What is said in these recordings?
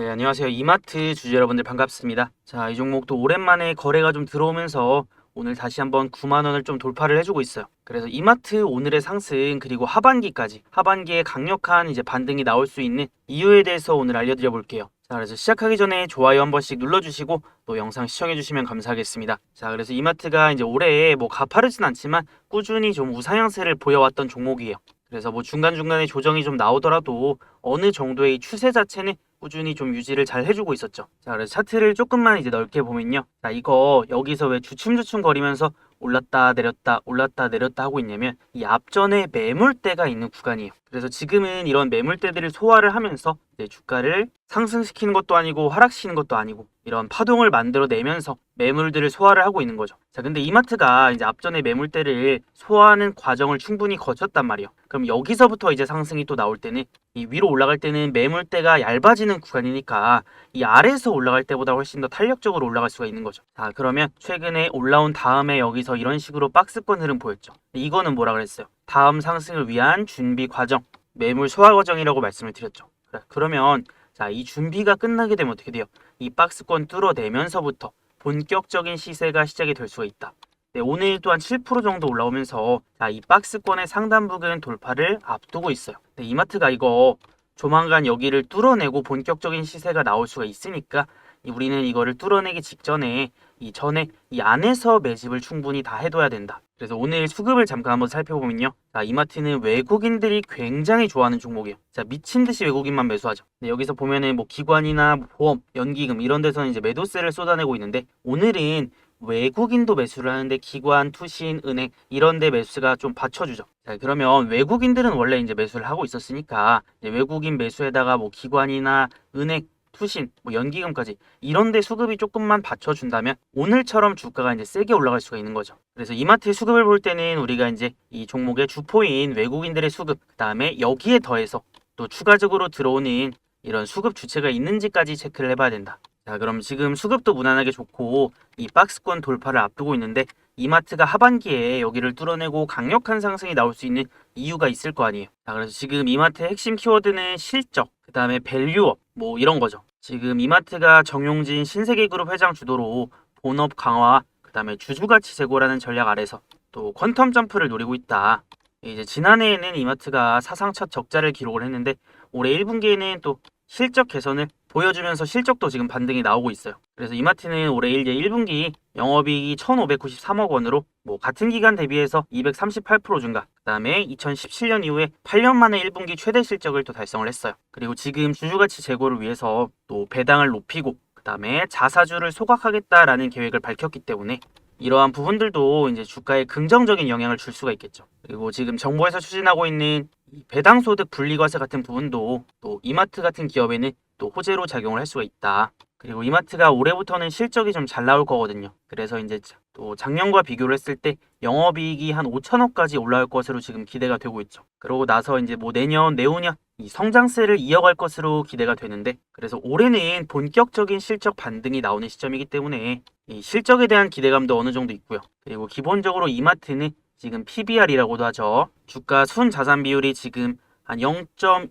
네, 안녕하세요. 이마트 주주 여러분들 반갑습니다. 자, 이 종목도 오랜만에 거래가 좀 들어오면서 오늘 다시 한번 9만 원을 좀 돌파를 해주고 있어요. 그래서 이마트 오늘의 상승 그리고 하반기까지 하반기에 강력한 이제 반등이 나올 수 있는 이유에 대해서 오늘 알려드려 볼게요. 자, 그래서 시작하기 전에 좋아요 한 번씩 눌러주시고 또 영상 시청해주시면 감사하겠습니다. 자, 그래서 이마트가 이제 올해 뭐 가파르진 않지만 꾸준히 좀 우상향세를 보여왔던 종목이에요. 그래서 뭐 중간중간에 조정이 좀 나오더라도 어느 정도의 추세 자체는 꾸준히 좀 유지를 잘 해주고 있었죠. 자, 그래서 차트를 조금만 이제 넓게 보면요. 자, 이거 여기서 왜 주춤주춤 거리면서 올랐다 내렸다 올랐다 내렸다 하고 있냐면 이 앞전에 매물대가 있는 구간이에요. 그래서 지금은 이런 매물대들을 소화를 하면서 주가를 상승시키는 것도 아니고 하락시키는 것도 아니고 이런 파동을 만들어내면서 매물들을 소화를 하고 있는 거죠. 자, 근데 이마트가 이제 앞전에 매물대를 소화하는 과정을 충분히 거쳤단 말이에요. 그럼 여기서부터 이제 상승이 또 나올 때는 이 위로 올라갈 때는 매물대가 얇아지는 구간이니까 이 아래에서 올라갈 때보다 훨씬 더 탄력적으로 올라갈 수가 있는 거죠. 자, 그러면 최근에 올라온 다음에 여기서 이런 식으로 박스권 흐름 보였죠. 이거는 뭐라 그랬어요? 다음 상승을 위한 준비 과정, 매물 소화 과정이라고 말씀을 드렸죠. 그래, 그러면 자, 이 준비가 끝나게 되면 어떻게 돼요? 이 박스권 뚫어내면서부터 본격적인 시세가 시작이 될 수가 있다. 네, 오늘 또한 7% 정도 올라오면서 자, 이 박스권의 상단 부근 돌파를 앞두고 있어요. 네, 이마트가 이거 조만간 여기를 뚫어내고 본격적인 시세가 나올 수가 있으니까 이 우리는 이거를 뚫어내기 직전에 이 전에 이 안에서 매집을 충분히 다 해둬야 된다. 그래서 오늘 수급을 잠깐 한번 살펴보면요. 자, 이마트는 외국인들이 굉장히 좋아하는 종목이에요. 자, 미친 듯이 외국인만 매수하죠. 네, 여기서 보면은 뭐 기관이나 보험, 연기금 이런 데서는 이제 매도세를 쏟아내고 있는데 오늘은 외국인도 매수를 하는데 기관, 투신, 은행 이런 데 매수가 좀 받쳐주죠. 자, 그러면 외국인들은 원래 이제 매수를 하고 있었으니까 이제 외국인 매수에다가 뭐 기관이나 은행 투신, 뭐 연기금까지 이런 데 수급이 조금만 받쳐준다면 오늘처럼 주가가 이제 세게 올라갈 수가 있는 거죠. 그래서 이마트의 수급을 볼 때는 우리가 이제 이 종목의 주포인 외국인들의 수급, 그 다음에 여기에 더해서 또 추가적으로 들어오는 이런 수급 주체가 있는지까지 체크를 해봐야 된다. 자, 그럼 지금 수급도 무난하게 좋고 이 박스권 돌파를 앞두고 있는데 이마트가 하반기에 여기를 뚫어내고 강력한 상승이 나올 수 있는 이유가 있을 거 아니에요. 자, 그래서 지금 이마트의 핵심 키워드는 실적, 그 다음에 밸류업, 뭐 이런 거죠. 지금 이마트가 정용진 신세계그룹 회장 주도로 본업 강화, 그 다음에 주주가치 제고라는 전략 아래서 또 퀀텀 점프를 노리고 있다. 이제 지난해에는 이마트가 사상 첫 적자를 기록을 했는데 올해 1분기에는 또 실적 개선을 보여주면서 실적도 지금 반등이 나오고 있어요. 그래서 이마트는 올해 이제 1분기 영업이익이 1,593억 원으로 뭐 같은 기간 대비해서 238% 증가. 그다음에 2017년 이후에 8년 만에 1분기 최대 실적을 또 달성을 했어요. 그리고 지금 주주 가치 제고를 위해서 또 배당을 높이고 그다음에 자사주를 소각하겠다라는 계획을 밝혔기 때문에 이러한 부분들도 이제 주가에 긍정적인 영향을 줄 수가 있겠죠. 그리고 지금 정부에서 추진하고 있는 이 배당소득 분리과세 같은 부분도 또 이마트 같은 기업에는 또 호재로 작용을 할 수가 있다. 그리고 이마트가 올해부터는 실적이 좀 잘 나올 거거든요. 그래서 이제 또 작년과 비교를 했을 때 영업이익이 한 5천억까지 올라올 것으로 지금 기대가 되고 있죠. 그러고 나서 이제 뭐 내년, 내후년 이 성장세를 이어갈 것으로 기대가 되는데 그래서 올해는 본격적인 실적 반등이 나오는 시점이기 때문에 이 실적에 대한 기대감도 어느 정도 있고요. 그리고 기본적으로 이마트는 지금 PBR이라고도 하죠. 주가 순 자산 비율이 지금 한 0.2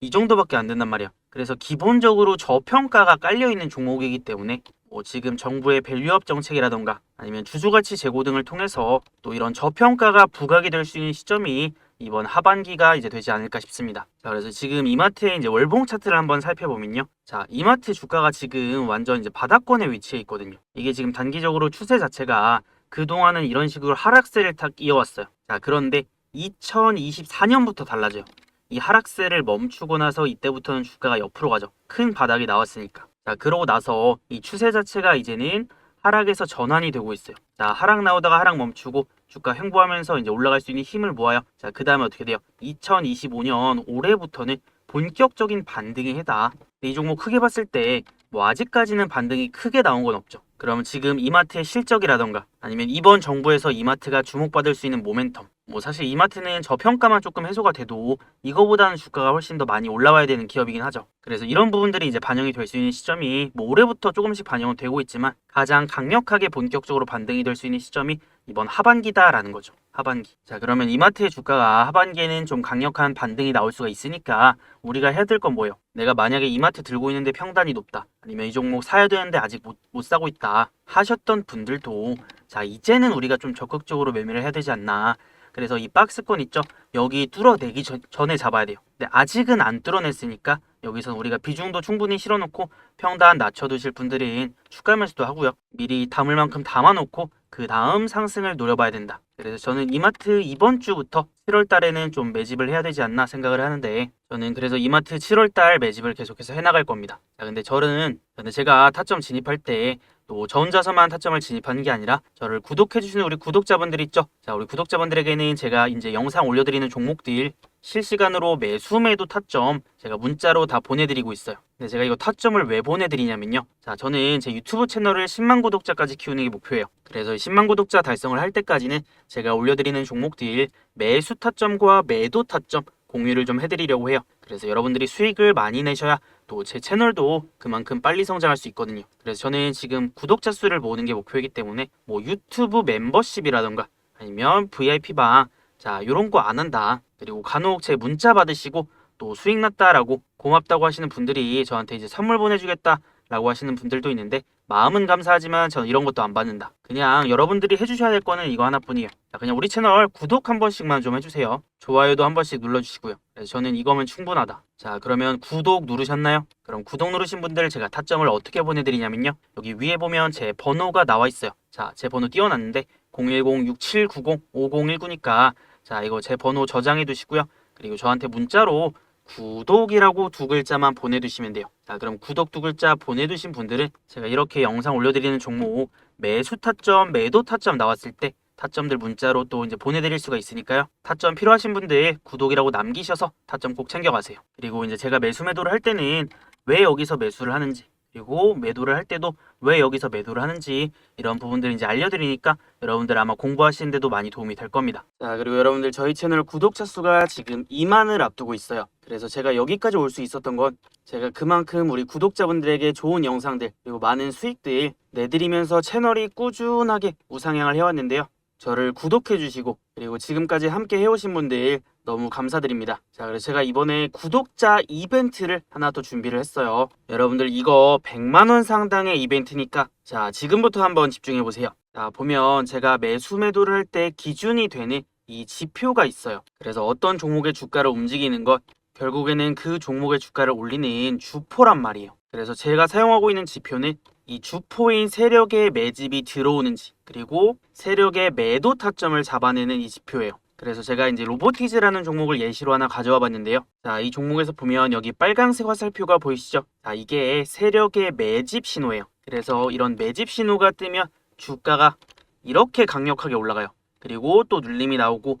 이 정도밖에 안 된단 말이야. 그래서 기본적으로 저평가가 깔려 있는 종목이기 때문에 뭐 지금 정부의 밸류업 정책이라던가 아니면 주주가치 제고 등을 통해서 또 이런 저평가가 부각이 될 수 있는 시점이 이번 하반기가 이제 되지 않을까 싶습니다. 자, 그래서 지금 이마트의 이제 월봉 차트를 한번 살펴보면요. 자, 이마트 주가가 지금 완전 이제 바닥권에 위치해 있거든요. 이게 지금 단기적으로 추세 자체가 그동안은 이런 식으로 하락세를 탁 이어왔어요. 자, 그런데 2024년부터 달라져요. 이 하락세를 멈추고 나서 이때부터는 주가가 옆으로 가죠. 큰 바닥이 나왔으니까. 자, 그러고 나서 이 추세 자체가 이제는 하락에서 전환이 되고 있어요. 자, 하락 나오다가 하락 멈추고 주가 횡보하면서 이제 올라갈 수 있는 힘을 모아요. 자, 그 다음에 어떻게 돼요? 2025년 올해부터는 본격적인 반등이 해다. 이 종목 크게 봤을 때 뭐 아직까지는 반등이 크게 나온 건 없죠. 그럼 지금 이마트의 실적이라던가 아니면 이번 정부에서 이마트가 주목받을 수 있는 모멘텀 뭐 사실 이마트는 저평가만 조금 해소가 돼도 이거보다는 주가가 훨씬 더 많이 올라와야 되는 기업이긴 하죠. 그래서 이런 부분들이 이제 반영이 될 수 있는 시점이 뭐 올해부터 조금씩 반영은 되고 있지만 가장 강력하게 본격적으로 반등이 될 수 있는 시점이 이번 하반기다라는 거죠. 하반기. 자, 그러면 이마트의 주가가 하반기에는 좀 강력한 반등이 나올 수가 있으니까 우리가 해야 될 건 뭐예요? 내가 만약에 이마트 들고 있는데 평단이 높다. 아니면 이 종목 사야 되는데 아직 못, 못 사고 있다. 하셨던 분들도 자, 이제는 우리가 좀 적극적으로 매매를 해야 되지 않나. 그래서 이 박스권 있죠? 여기 뚫어내기 전, 전에 잡아야 돼요. 근데 아직은 안 뚫어냈으니까 여기서 우리가 비중도 충분히 실어놓고 평단 낮춰두실 분들은 추가 매수도 하고요. 미리 담을 만큼 담아놓고 그 다음 상승을 노려봐야 된다. 그래서 저는 이마트 이번 주부터 7월 달에는 좀 매집을 해야 되지 않나 생각을 하는데 저는 그래서 이마트 7월 달 매집을 계속해서 해나갈 겁니다. 자, 근데 저는 근데 제가 타점 진입할 때 또 저 혼자서만 타점을 진입하는 게 아니라 저를 구독해주시는 우리 구독자분들 있죠? 자, 우리 구독자분들에게는 제가 이제 영상 올려드리는 종목들 실시간으로 매수 매도 타점 제가 문자로 다 보내드리고 있어요. 근데 제가 이거 타점을 왜 보내드리냐면요. 자, 저는 제 유튜브 채널을 10만 구독자까지 키우는 게 목표예요. 그래서 10만 구독자 달성을 할 때까지는 제가 올려드리는 종목들 매수 타점과 매도 타점 공유를 좀 해드리려고 해요. 그래서 여러분들이 수익을 많이 내셔야 또 제 채널도 그만큼 빨리 성장할 수 있거든요. 그래서 저는 지금 구독자 수를 모으는 게 목표이기 때문에 뭐 유튜브 멤버십이라던가 아니면 VIP방 자 요런 거 안 한다. 그리고 간혹 제 문자 받으시고 또 수익 났다라고 고맙다고 하시는 분들이 저한테 이제 선물 보내주겠다 라고 하시는 분들도 있는데 마음은 감사하지만 저는 이런 것도 안 받는다. 그냥 여러분들이 해주셔야 될 거는 이거 하나뿐이에요. 자, 그냥 우리 채널 구독 한 번씩만 좀 해주세요. 좋아요도 한 번씩 눌러주시고요. 그래서 저는 이거면 충분하다. 자, 그러면 구독 누르셨나요? 그럼 구독 누르신 분들 제가 타점을 어떻게 보내드리냐면요. 여기 위에 보면 제 번호가 나와 있어요. 자, 제 번호 띄워놨는데 010-6790-5019니까 자, 이거 제 번호 저장해 두시고요. 그리고 저한테 문자로 구독이라고 두 글자만 보내두시면 돼요. 자, 그럼 구독 두 글자 보내두신 분들은 제가 이렇게 영상 올려드리는 종목 매수 타점, 매도 타점 나왔을 때 타점들 문자로 또 이제 보내드릴 수가 있으니까요. 타점 필요하신 분들 구독이라고 남기셔서 타점 꼭 챙겨가세요. 그리고 이제 제가 매수 매도를 할 때는 왜 여기서 매수를 하는지 그리고 매도를 할 때도 왜 여기서 매도를 하는지 이런 부분들 이제 알려드리니까 여러분들 아마 공부하시는데도 많이 도움이 될 겁니다. 자 그리고 여러분들 저희 채널 구독자 수가 지금 2만을 앞두고 있어요. 그래서 제가 여기까지 올 수 있었던 건 제가 그만큼 우리 구독자분들에게 좋은 영상들 그리고 많은 수익들 내드리면서 채널이 꾸준하게 우상향을 해왔는데요. 저를 구독해 주시고 그리고 지금까지 함께 해오신 분들 너무 감사드립니다. 자, 그래서 제가 이번에 구독자 이벤트를 하나 또 준비를 했어요. 여러분들 이거 100만 원 상당의 이벤트니까 자, 지금부터 한번 집중해 보세요. 자, 보면 제가 매수 매도를 할 때 기준이 되는 이 지표가 있어요. 그래서 어떤 종목의 주가를 움직이는 것 결국에는 그 종목의 주가를 올리는 주포란 말이에요. 그래서 제가 사용하고 있는 지표는 이 주포인 세력의 매집이 들어오는지 그리고 세력의 매도 타점을 잡아내는 이 지표예요. 그래서 제가 이제 로보티즈라는 종목을 예시로 하나 가져와 봤는데요. 자, 이 종목에서 보면 여기 빨강색 화살표가 보이시죠? 자, 이게 세력의 매집 신호예요. 그래서 이런 매집 신호가 뜨면 주가가 이렇게 강력하게 올라가요. 그리고 또 눌림이 나오고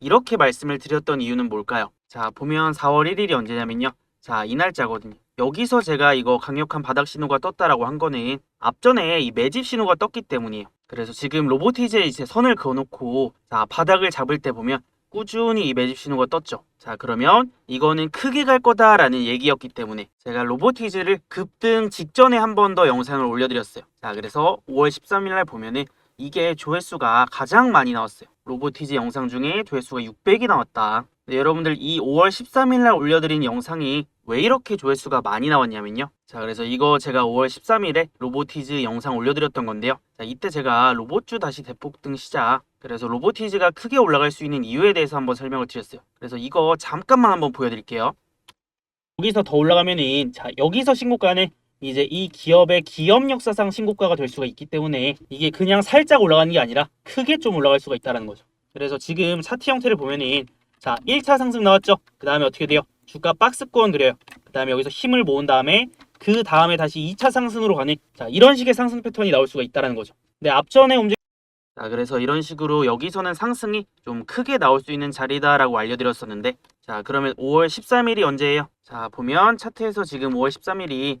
이렇게 말씀을 드렸던 이유는 뭘까요? 자, 보면 4월 1일이 언제냐면요. 자, 이 날짜거든요. 여기서 제가 이거 강력한 바닥 신호가 떴다라고 한 거는 앞전에 이 매집 신호가 떴기 때문이에요. 그래서 지금 로보티즈에 이제 선을 그어놓고 자, 바닥을 잡을 때 보면 꾸준히 이 매집 신호가 떴죠. 자, 그러면 이거는 크게 갈 거다라는 얘기였기 때문에 제가 로보티즈를 급등 직전에 한 번 더 영상을 올려드렸어요. 자, 그래서 5월 13일 날 보면은 이게 조회수가 가장 많이 나왔어요. 로보티즈 영상 중에 조회수가 600이 나왔다. 네, 여러분들 이 5월 13일 날 올려드린 영상이 왜 이렇게 조회수가 많이 나왔냐면요. 자, 그래서 이거 제가 5월 13일에 로보티즈 영상 올려드렸던 건데요. 자, 이때 제가 로봇주 다시 대폭등 시작. 그래서 로보티즈가 크게 올라갈 수 있는 이유에 대해서 한번 설명을 드렸어요. 그래서 이거 잠깐만 한번 보여드릴게요. 여기서 더 올라가면은 자 여기서 신고가는 이제 이 기업의 기업 역사상 신고가가 될 수가 있기 때문에 이게 그냥 살짝 올라가는 게 아니라 크게 좀 올라갈 수가 있다는 거죠. 그래서 지금 차트 형태를 보면은 자, 1차 상승 나왔죠? 그 다음에 어떻게 돼요? 주가 박스권 그려요. 그 다음에 여기서 힘을 모은 다음에 그 다음에 다시 2차 상승으로 가는 자, 이런 식의 상승 패턴이 나올 수가 있다는 거죠. 근데 앞전에 움직 자, 그래서 이런 식으로 여기서는 상승이 좀 크게 나올 수 있는 자리다라고 알려드렸었는데 자, 그러면 5월 13일이 언제예요? 자, 보면 차트에서 지금 5월 13일이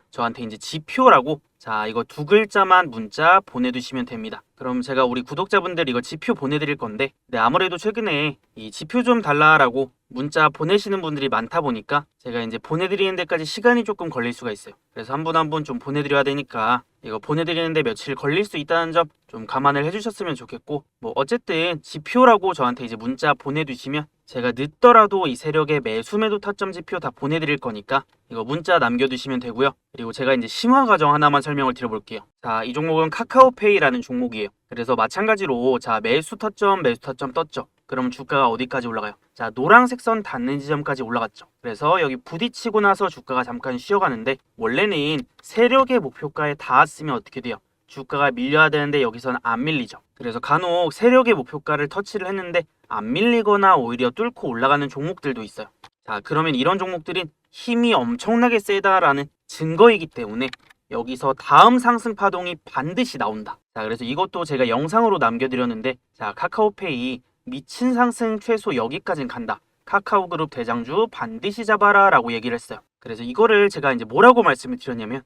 저한테 이제 지표라고 자 이거 두 글자만 문자 보내두시면 됩니다. 그럼 제가 우리 구독자분들 이거 지표 보내드릴 건데 네, 아무래도 최근에 이 지표 좀 달라라고 문자 보내시는 분들이 많다 보니까 제가 이제 보내드리는 데까지 시간이 조금 걸릴 수가 있어요. 그래서 한 분 한 분 좀 보내드려야 되니까 이거 보내드리는데 며칠 걸릴 수 있다는 점 좀 감안을 해주셨으면 좋겠고 뭐 어쨌든 지표라고 저한테 이제 문자 보내두시면 제가 늦더라도 이 세력의 매수 매도 타점 지표 다 보내드릴 거니까 이거 문자 남겨두시면 되고요. 그리고 제가 이제 심화 과정 하나만 설명을 드려볼게요. 자, 이 종목은 카카오페이라는 종목이에요. 그래서 마찬가지로 자 매수 타점 매수 타점 떴죠. 그럼 주가가 어디까지 올라가요? 자, 노란색 선 닿는 지점까지 올라갔죠. 그래서 여기 부딪히고 나서 주가가 잠깐 쉬어가는데 원래는 세력의 목표가에 닿았으면 어떻게 돼요? 주가가 밀려야 되는데 여기서는 안 밀리죠. 그래서 간혹 세력의 목표가를 터치를 했는데 안 밀리거나 오히려 뚫고 올라가는 종목들도 있어요. 자, 그러면 이런 종목들은 힘이 엄청나게 세다라는 증거이기 때문에 여기서 다음 상승 파동이 반드시 나온다. 자, 그래서 이것도 제가 영상으로 남겨드렸는데, 자, 카카오페이 미친 상승 최소 여기까진 간다. 카카오 그룹 대장주 반드시 잡아라 라고 얘기를 했어요. 그래서 이거를 제가 이제 뭐라고 말씀을 드렸냐면,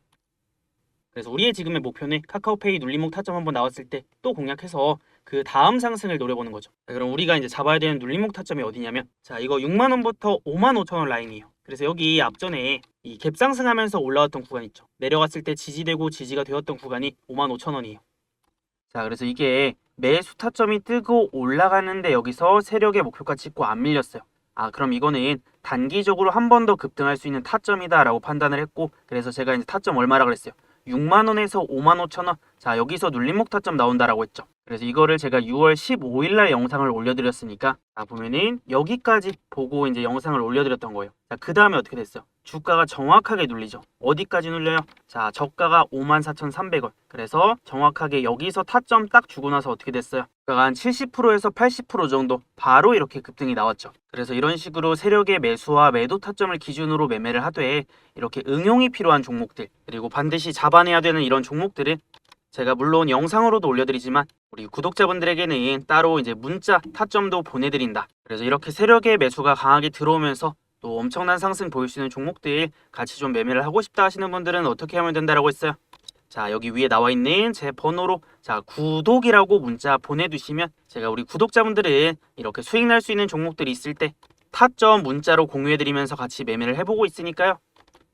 그래서 우리의 지금의 목표는 카카오페이 눌림목 타점 한번 나왔을 때 또 공략해서 그 다음 상승을 노려보는 거죠. 자, 그럼 우리가 이제 잡아야 되는 눌림목 타점이 어디냐면, 자, 이거 6만 원부터 5만 5천 원 라인이에요. 그래서 여기 앞전에 이 갭 상승하면서 올라왔던 구간 있죠. 내려갔을 때 지지되고 지지가 되었던 구간이 5만 5천 원이에요. 자, 그래서 이게 매수 타점이 뜨고 올라가는데 여기서 세력의 목표가 찍고 안 밀렸어요. 아, 그럼 이거는 단기적으로 한 번 더 급등할 수 있는 타점이다라고 판단을 했고, 그래서 제가 이제 타점 얼마라 그랬어요? 6만 원에서 5만 5천 원. 자, 여기서 눌림목 타점 나온다라고 했죠. 그래서 이거를 제가 6월 15일 날 영상을 올려드렸으니까, 자, 보면은 여기까지 보고 이제 영상을 올려드렸던 거예요. 자, 그 다음에 어떻게 됐어요? 주가가 정확하게 눌리죠. 어디까지 눌려요? 자, 저가가 54,300원. 그래서 정확하게 여기서 타점 딱 주고 나서 어떻게 됐어요? 주가가 한 70%에서 80% 정도 바로 이렇게 급등이 나왔죠. 그래서 이런 식으로 세력의 매수와 매도 타점을 기준으로 매매를 하되 이렇게 응용이 필요한 종목들 그리고 반드시 잡아내야 되는 이런 종목들은 제가 물론 영상으로도 올려드리지만 우리 구독자분들에게는 따로 이제 문자 타점도 보내드린다. 그래서 이렇게 세력의 매수가 강하게 들어오면서 또 엄청난 상승 보일 수 있는 종목들 같이 좀 매매를 하고 싶다 하시는 분들은 어떻게 하면 된다라고 했어요? 자 여기 위에 나와 있는 제 번호로 자 구독이라고 문자 보내두시면 제가 우리 구독자분들은 이렇게 수익 날 수 있는 종목들이 있을 때 타점 문자로 공유해드리면서 같이 매매를 해보고 있으니까요.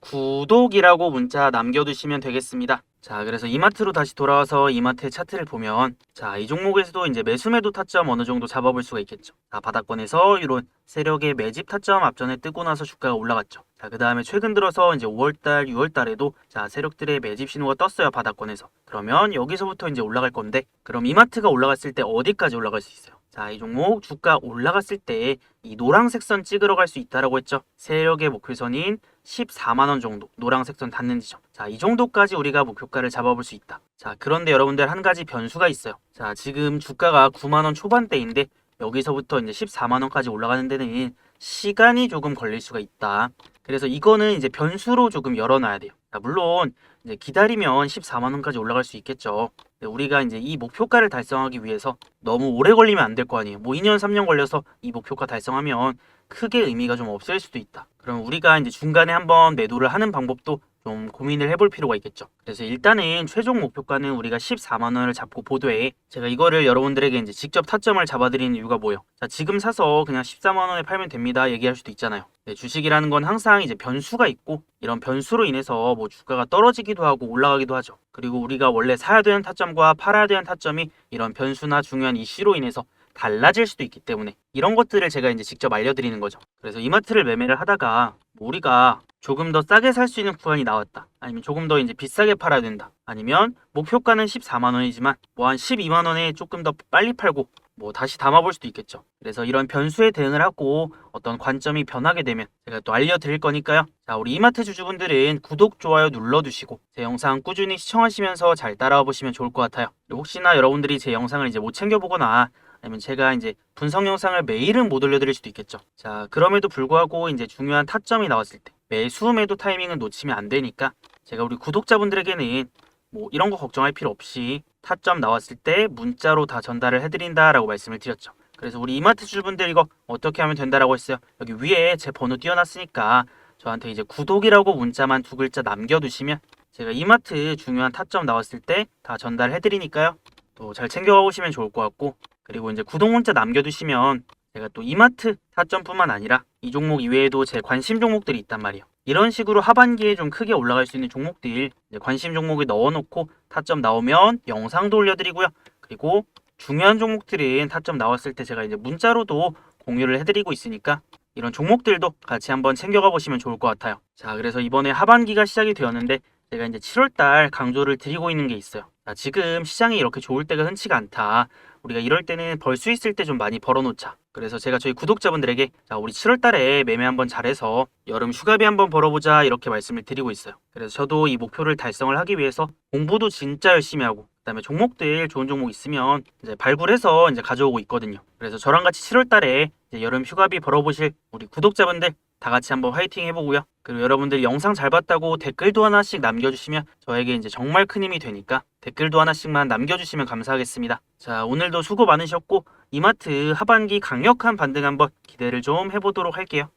구독이라고 문자 남겨두시면 되겠습니다. 자, 그래서 이마트로 다시 돌아와서 이마트의 차트를 보면 자, 이 종목에서도 이제 매수매도 타점 어느 정도 잡아볼 수가 있겠죠. 자, 바닥권에서 이런 세력의 매집 타점 앞전에 뜨고 나서 주가가 올라갔죠. 자, 그 다음에 최근 들어서 이제 5월달, 6월달에도 자, 세력들의 매집 신호가 떴어요. 바닥권에서. 그러면 여기서부터 이제 올라갈 건데 그럼 이마트가 올라갔을 때 어디까지 올라갈 수 있어요? 자, 이 종목 주가 올라갔을 때 이 노란색 선 찍으러 갈 수 있다라고 했죠. 세력의 목표선인 14만 원 정도 노란색 선 닿는 지점. 자, 이 정도까지 우리가 목표가를 잡아볼 수 있다. 자, 그런데 여러분들 한 가지 변수가 있어요. 자, 지금 주가가 9만 원 초반대인데 여기서부터 이제 14만 원까지 올라가는 데는 시간이 조금 걸릴 수가 있다. 그래서 이거는 이제 변수로 조금 열어놔야 돼요. 자, 물론 이제 기다리면 14만 원까지 올라갈 수 있겠죠. 우리가 이제 이 목표가를 달성하기 위해서 너무 오래 걸리면 안 될 거 아니에요. 뭐 2년, 3년 걸려서 이 목표가 달성하면 크게 의미가 좀 없을 수도 있다. 그럼 우리가 이제 중간에 한번 매도를 하는 방법도 좀 고민을 해볼 필요가 있겠죠. 그래서 일단은 최종 목표가는 우리가 14만 원을 잡고 보도해 제가 이거를 여러분들에게 이제 직접 타점을 잡아드리는 이유가 뭐예요? 자, 지금 사서 그냥 14만 원에 팔면 됩니다. 얘기할 수도 있잖아요. 네, 주식이라는 건 항상 이제 변수가 있고 이런 변수로 인해서 뭐 주가가 떨어지기도 하고 올라가기도 하죠. 그리고 우리가 원래 사야 되는 타점과 팔아야 되는 타점이 이런 변수나 중요한 이슈로 인해서 달라질 수도 있기 때문에 이런 것들을 제가 이제 직접 알려드리는 거죠. 그래서 이마트를 매매를 하다가 뭐 우리가 조금 더 싸게 살 수 있는 구간이 나왔다. 아니면 조금 더 이제 비싸게 팔아야 된다. 아니면 목표가는 14만 원이지만 뭐 한 12만 원에 조금 더 빨리 팔고 뭐 다시 담아볼 수도 있겠죠. 그래서 이런 변수에 대응을 하고 어떤 관점이 변하게 되면 제가 또 알려드릴 거니까요. 자, 우리 이마트 주주분들은 구독, 좋아요 눌러두시고 제 영상 꾸준히 시청하시면서 잘 따라와 보시면 좋을 것 같아요. 혹시나 여러분들이 제 영상을 이제 못 챙겨보거나 아니면 제가 이제 분석 영상을 매일은 못 올려드릴 수도 있겠죠. 자, 그럼에도 불구하고 이제 중요한 타점이 나왔을 때 매수 매도 타이밍은 놓치면 안 되니까 제가 우리 구독자분들에게는 뭐 이런 거 걱정할 필요 없이 타점 나왔을 때 문자로 다 전달을 해드린다라고 말씀을 드렸죠. 그래서 우리 이마트 주주분들 이거 어떻게 하면 된다라고 했어요. 여기 위에 제 번호 띄워놨으니까 저한테 이제 구독이라고 문자만 두 글자 남겨두시면 제가 이마트 중요한 타점 나왔을 때 다 전달해드리니까요. 또 잘 챙겨가 보시면 좋을 것 같고 그리고 이제 구독 문자 남겨두시면 제가 또 이마트 타점뿐만 아니라 이 종목 이외에도 제 관심 종목들이 있단 말이에요. 이런 식으로 하반기에 좀 크게 올라갈 수 있는 종목들 관심 종목에 넣어놓고 타점 나오면 영상도 올려드리고요. 그리고 중요한 종목들은 타점 나왔을 때 제가 이제 문자로도 공유를 해드리고 있으니까 이런 종목들도 같이 한번 챙겨가 보시면 좋을 것 같아요. 자, 그래서 이번에 하반기가 시작이 되었는데 제가 이제 7월달 강조를 드리고 있는 게 있어요. 자, 지금 시장이 이렇게 좋을 때가 흔치가 않다. 우리가 이럴 때는 벌 수 있을 때 좀 많이 벌어놓자. 그래서 제가 저희 구독자분들에게 자, 우리 7월 달에 매매 한번 잘해서 여름 휴가비 한번 벌어보자 이렇게 말씀을 드리고 있어요. 그래서 저도 이 목표를 달성을 하기 위해서 공부도 진짜 열심히 하고 그다음에 종목들 좋은 종목 있으면 이제 발굴해서 이제 가져오고 있거든요. 그래서 저랑 같이 7월 달에 이제 여름 휴가비 벌어보실 우리 구독자분들 다 같이 한번 화이팅 해보고요. 그리고 여러분들이 영상 잘 봤다고 댓글도 하나씩 남겨주시면 저에게 이제 정말 큰 힘이 되니까 댓글도 하나씩만 남겨주시면 감사하겠습니다. 자, 오늘도 수고 많으셨고 이마트 하반기 강력한 반등 한번 기대를 좀 해보도록 할게요.